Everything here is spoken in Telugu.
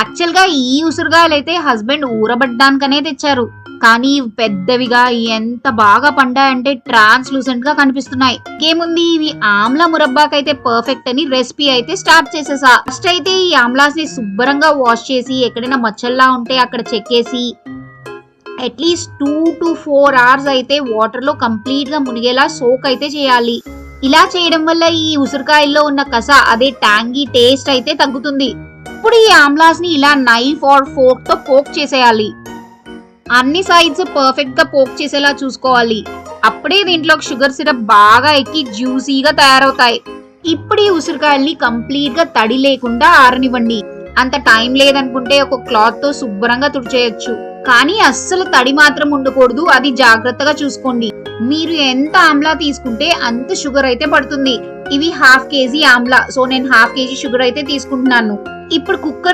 యాక్చువల్గా ఈ ఉసిరికాయలు అయితే హస్బెండ్ ఊరబడ్డానికనే తెచ్చారు. కానీ పెద్దవిగా ఎంత బాగా పండాయంటే ట్రాన్స్లూసెంట్గా కనిపిస్తున్నాయి. ఏముంది ఇవి ఆమ్లా మురబ్బాకైతే పర్ఫెక్ట్ అని రెసిపీ అయితే స్టార్ట్ చేసేసా. ఫస్ట్ అయితే ఈ ఆమ్లాస్ని శుభ్రంగా వాష్ చేసి ఎక్కడైనా మచ్చల్లా ఉంటే అక్కడ చెక్కేసి at least two to four hours అయితే వాటర్లో కంప్లీట్గా మునిగేలా సోక్ అయితే చేయాలి. ఇలా చేయడం వల్ల ఈ ఉసిరికాయల్లో ఉన్న కస అదే ట్యాంగీ టేస్ట్ అయితే తగ్గుతుంది. ఇప్పుడు ఈ ఆమ్లాస్ని ఇలా నైఫ్ ఆర్ ఫోర్క్తో పోక్ చేసేయాలి. అన్ని సైడ్స్ పర్ఫెక్ట్గా పోక్ చేసేలా చూసుకోవాలి. అప్పుడే దీంట్లో షుగర్ సిరప్ బాగా ఎక్కి జ్యూసీగా తయారవుతాయి. ఇప్పుడు ఈ ఉసిరికాయల్ని కంప్లీట్గా తడి లేకుండా ఆరనివ్వండి. అంత టైం లేదనుకుంటే ఒక క్లాత్తో శుభ్రంగా తుడిచేయచ్చు. కానీ అస్సలు తడి మాత్రం ఉండకూడదు. అది జాగ్రత్తగా చూసుకోండి. మీరు ఎంత ఆమ్లా తీసుకుంటే అంత షుగర్ అయితే పడుతుంది. ఇవి హాఫ్ కేజీ ఆమ్లా. సో నేను హాఫ్ కేజీ షుగర్ అయితే తీసుకుంటున్నాను. ఇప్పుడు కుక్కర్